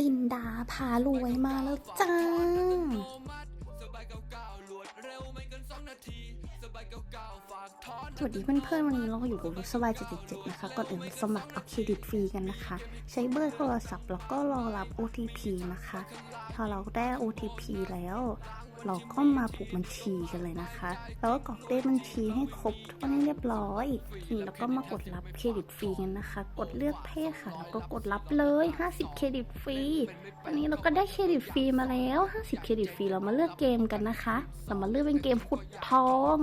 ลินดาพารวยมาแล้วจ้า สวัสดีเพื่อนๆวันนี้เราก็อยู่กับรถสบาย777นะคะ ก่อนอื่นสมัครเอาเครดิตฟรีกันนะคะ ใช้เบอร์โทรศัพท์แล้วก็รอรับ OTP นะคะ ถ้าเราได้ OTP แล้ว เราก็มาผูกบัญชีกันเลยนะคะ แล้วก็กรอกเลขบัญชีให้ครบทุกให้เรียบร้อยแล้วก็มากดรับเครดิตฟรีกันนะคะ กดเลือกเพศค่ะ แล้วก็กดรับเลย 50 เครดิตฟรีวันนี้เราก็ได้เครดิตฟรีมาแล้ว 50 เครดิตฟรีเรามาเลือกเกมกันนะคะ เรามาเลือกเป็นเกมขุดทอง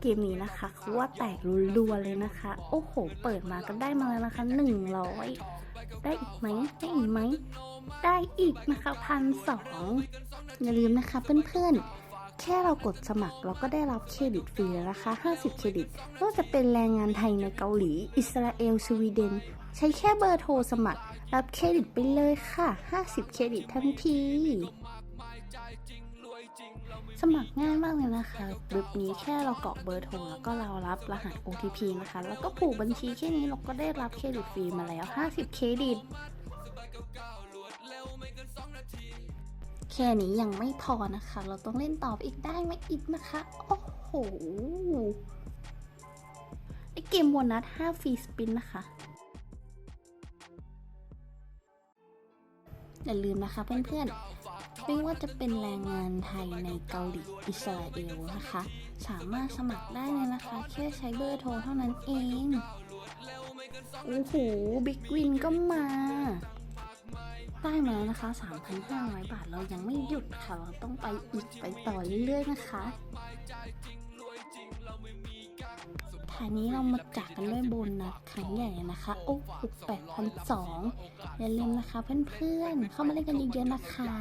เกมนี้นะคะคือว่าแตกรัวๆเลยนะคะ โอ้โห เปิดมาก็ได้มาแล้วนะคะ100ได้อีกไหมได้อีกไหมได้อีกนะคะพันสองอย่าลืมนะคะเพื่อนๆ แค่เรากดสมัครเราก็ได้รับเครดิตฟรีแล้วนะคะ50 เครดิตก็จะเป็นแรงงานไทยในเกาหลี อิสราเอลสวีเดน ใช้แค่เบอร์โทรสมัคร รับเครดิตไปเลยค่ะ 50 เครดิตทันที สมัครง่ายมากเลยนะคะเว็บนี้แค่เรากรอกเบอร์โทรแล้วก็เรารับรหัส OTP นะคะ แล้วก็ผูกบัญชีแค่นี้เราก็ได้รับเครดิตฟรีมาแล้ว 50 เครดิต แค่นี้ยังไม่พอนะคะ เราต้องเล่นต่อไปอีกได้ไหมอีกนะคะ โอ้โหไอเกมโบนัส5ฟรีสปินนะคะอย่าลืมนะคะเพื่อนๆ ไม่ว่าจะเป็นแรงงานไทยในเกาหลีอิสราเอลนะคะ สามารถสมัครได้เลยนะคะ แค่ใช้เบอร์โทรเท่านั้นเองโอ้โหบิ๊กวินก็มา ได้มาแล้วนะคะ 3,500 บาทเรายังไม่หยุดค่ะ เราต้องไปอีกไปต่อเรื่อยๆนะคะท้ายนี้เรามาจากกันด้วยโบนัสครั้งใหญ่นะคะ โอ้โห8,200อย่าลืมนะคะเพื่อนๆ เข้ามาเล่นกันเยอะๆนะคะ